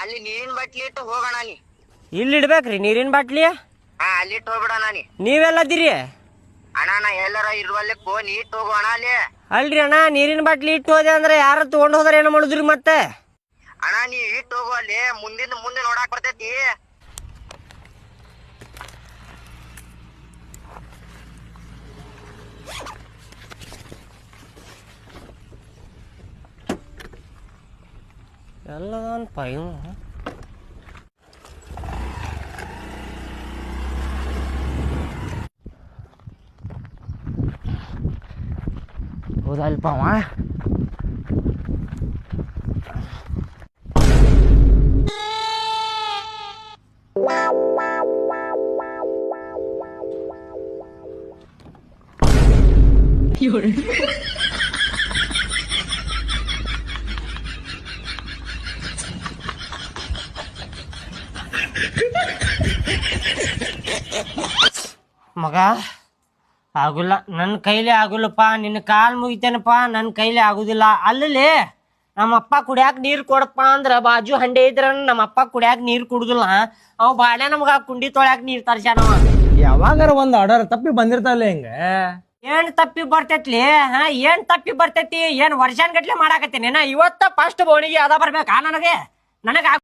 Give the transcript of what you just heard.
ಅಲ್ಲಿ ನೀರಿನ ಬಾಟ್ಲಿ ಇಟ್ಟು ಹೋಗೋಣ ನೀ. ಇಲ್ಲಿ ಇಡ್ಬೇಕ್ರಿ ನೀರಿನ ಬಾಟ್ಲಿ ಹಾ ಅಲ್ಲಿ ಇಟ್ಟು ಹೋಗ್ಬಿಡೋಣ ನೀ. ನೀವೆಲ್ಲದಿರಿ? ಅಣ್ಣ ನಾ ಎಲ್ಲರ ಇರುವಲ್ಲಿ ನೀ ಇಟ್ಟು ಹೋಗೋಣ ಅಲ್ಲಿ. ಅಲ್ರಿ ಅಣ್ಣ ನೀರಿನ ಬಾಟ್ಲಿ ಇಟ್ಟು ಹೋದೆ ಅಂದ್ರೆ ಯಾರು ತಗೊಂಡ್ ಹೋದ್ರೆ ಏನು ಮಾಡುದ್ರಿ ಮತ್ತೆ? ಅಣ್ಣ ನೀ ಇಟ್ಟು ಹೋಗು ಅಲ್ಲಿ. ಮುಂದಿನ ಮುಂದೆ ನೋಡಾಕ್ ಬರ್ತೈತಿ. எல்லாம் பயிரும் ஒரு அல்பாவா 有人。ಮಗ ಆಗುಲ್ಲ ನನ್ನ ಕೈಲಿ ಆಗುಲ್ಲಪ್ಪ ನಿನ್ನ ಕಾಲ್ ಮುಗಿತೇನಪ್ಪ ನನ್ನ ಕೈಲಿ ಆಗುದಿಲ್ಲ. ಅಲ್ಲಲ್ಲಿ ನಮ್ಮಪ್ಪ ಕುಡಿಯಾಕ ನೀರು ಕೊಡಪ್ಪ ಅಂದ್ರ ಬಾಜು ಹಂಡೆ ಇದ್ರ ನಮ್ಮಪ್ಪ ಕುಡಿಯಾಕ ನೀರು ಕುಡುದಿಲ್ಲ. ಅವ್ ಬಾಳೆ ನಮಗ ಕುಂಡಿ ತೊಳ್ಯಾಕ ನೀರ್ ತರ್ಸ್ಯಾನವ ಯಾವಾಗಾರ ಒಂದ್ ಆರ್ಡರ್ ತಪ್ಪಿ ಬಂದಿರ್ತಾವಲ್ಲ ಹಿಂಗ? ಏನ್ ತಪ್ಪಿ ಬರ್ತೈತ್ಲಿ? ಹಾ ಏನ್ ತಪ್ಪಿ ಬರ್ತೈತಿ? ಏನ್ ವರ್ಷಾನ್ ಗಟ್ಲೆ ಮಾಡಾಕತ್ತೀನಿ? ನಾ ಇವತ್ತ ಫಸ್ಟ್ ಬೋಣಿಗೆ ಅದ ಬರ್ಬೇಕಾ ನನಗೆ? ನನಗ